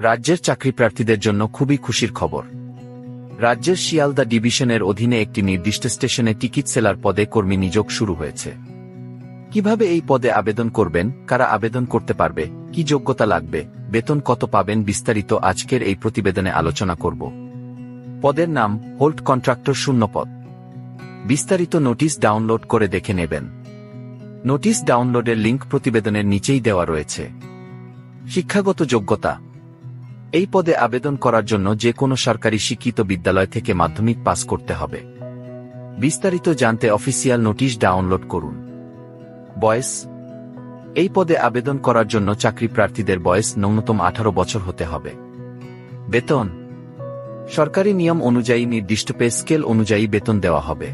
রাজ্যের চাকরি প্রার্থীদের জন্য খুবই খুশির খবর। রাজ্যের শিয়ালদা ডিভিশনের অধীনে একটি নির্দিষ্ট স্টেশনে টিকিট সেলার পদে কর্মী নিয়োগ শুরু হয়েছে। কীভাবে এই পদে আবেদন করবেন, কারা আবেদন করতে পারবে, কি যোগ্যতা লাগবে, বেতন কত পাবেন বিস্তারিত আজকের এই প্রতিবেদনে আলোচনা করব। পদের নাম, হোল্ড কন্ট্রাক্টর শূন্য পদ। বিস্তারিত নোটিশ ডাউনলোড করে দেখে নেবেন। নোটিশ ডাউনলোডের লিংক প্রতিবেদনের নিচেই দেওয়া রয়েছে। শিক্ষাগত যোগ্যতা এই পদে আবেদন করার জন্য যে কোনো সরকারি শিক্ষিত বিদ্যালয় থেকে মাধ্যমিক পাস করতে হবে। বিস্তারিত জানতে অফিসিয়াল নোটিশ ডাউনলোড করুন। বয়স। এই পদে আবেদন করার জন্য চাকরি প্রার্থীদের বয়স ন্যূনতম আঠারো বছর হতে হবে। বেতন। সরকারি নিয়ম অনুযায়ী নির্দিষ্ট পে স্কেল অনুযায়ী বেতন দেওয়া হবে।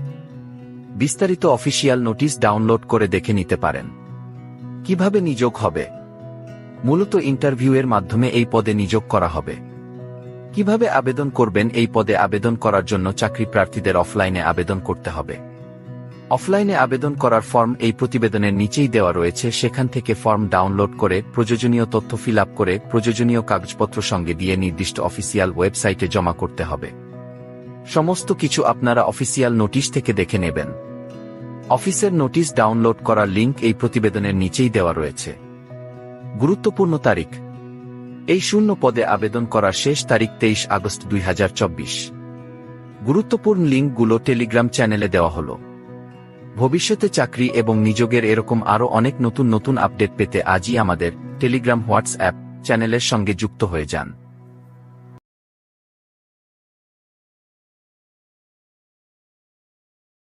বিস্তারিত অফিসিয়াল নোটিশ ডাউনলোড করে দেখে নিতে পারেন। কীভাবে নিযোগ হবে? মূলত ইন্টারভিউয়ের মাধ্যমে এই পদে নিয়োগ করা হবে। কীভাবে আবেদন করবেন এই পদে আবেদন করার জন্য চাকরি প্রার্থীদের অফলাইনে আবেদন করতে হবে। অফলাইনে আবেদন করার ফর্ম এই প্রতিবেদনের নিচেই দেওয়া রয়েছে, সেখান থেকে ফর্ম ডাউনলোড করে প্রয়োজনীয় তথ্য ফিল করে প্রয়োজনীয় কাগজপত্র সঙ্গে দিয়ে নির্দিষ্ট অফিসিয়াল ওয়েবসাইটে জমা করতে হবে। সমস্ত কিছু আপনারা অফিসিয়াল নোটিশ থেকে দেখে নেবেন। অফিসের নোটিশ ডাউনলোড করার লিংক এই প্রতিবেদনের নিচেই দেওয়া রয়েছে। গুরুত্বপূর্ণ তারিখ। এই শূন্য পদে আবেদন করার শেষ তারিখ তেইশ আগস্ট দুই হাজার চব্বিশ। গুরুত্বপূর্ণ লিঙ্কগুলো টেলিগ্রাম চ্যানেলে দেওয়া হল। ভবিষ্যতে চাকরি এবং নিযোগের এরকম আরও অনেক নতুন নতুন আপডেট পেতে আজই আমাদের টেলিগ্রাম, হোয়াটসঅ্যাপ চ্যানেলের সঙ্গে যুক্ত হয়ে যান।